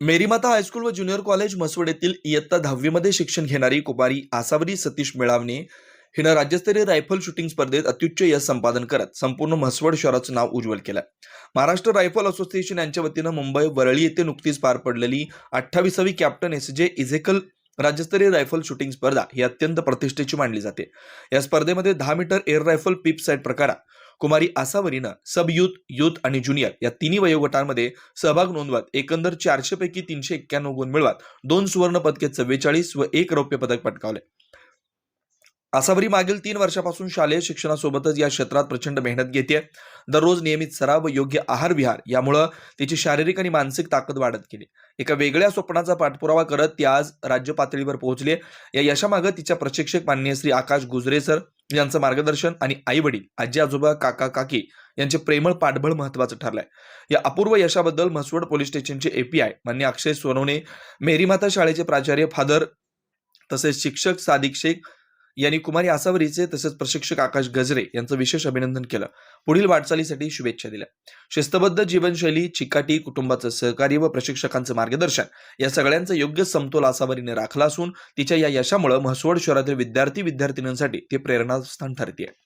मेरीमाता high school व junior college Mhaswad येथील इयत्ता दहावीमध्ये शिक्षण घेणारी कुमारी आसावरी सतीश मिळावणे हिनं राज्यस्तरीय रायफल शूटिंग स्पर्धेत अत्युच्च यश संपादन करत संपूर्ण म्हसवड शहराचं नाव उज्ज्वल केलं. महाराष्ट्र रायफल असोसिएशन यांच्या वतीनं मुंबई वरळी येथे नुकतीच पार पडलेली अठ्ठावीसावी कॅप्टन एस जे इझेकल राज्यस्तरीय रायफल शूटिंग स्पर्धा ही अत्यंत प्रतिष्ठेची मानली जाते. या स्पर्धेमध्ये दहा meter air rifle peep sight प्रकारात कुमारी आसावरीनं सब युथ युथ आणि ज्युनियर या तिन्ही वयोगटांमध्ये सहभाग नोंदवत. एकंदर चारशे पैकी तीनशे एक्क्याण्णव गुण मिळवत. दोन सुवर्ण पदके चव्वेचाळीस व एक रौप्य पदक पटकावले. आसावरी मागील तीन वर्षापासून शालेय शिक्षणासोबतच या क्षेत्रात प्रचंड मेहनत घेते दररोज नियमित सराव व योग्य आहार विहार यामुळं तिची शारीरिक आणि मानसिक ताकद वाढत गेली. एका वेगळ्या स्वप्नाचा पाठपुरावा करत ती आज राज्य पातळीवर पोहोचले या यशामागं तिच्या प्रशिक्षक माननीय श्री आकाश गुजरे सर यांचं मार्गदर्शन आणि आई वडील आजी आजोबा काका काकी यांचे प्रेमळ पाठबळ महत्वाचं ठरलंय. या अपूर्व यशाबद्दल म्हसवड पोलीस स्टेशनचे एपीआय मान्य अक्षय सोनवणे मेरीमाता शाळेचे प्राचार्य फादर तसेच शिक्षक सादिक शेख यांनी कुमारी आसावरीचे तसेच प्रशिक्षक आकाश गजरे यांचं विशेष अभिनंदन केलं. पुढील वाटचालीसाठी शुभेच्छा दिल्या. शिस्तबद्ध जीवनशैली चिकाटी कुटुंबाचं सहकार्य व प्रशिक्षकांचं मार्गदर्शन या सगळ्यांचा योग्य समतोल आसावरीने राखला असून तिच्या या यशामुळे म्हसवड शहरातील विद्यार्थी विद्यार्थिनींसाठी ते प्रेरणास्थान ठरते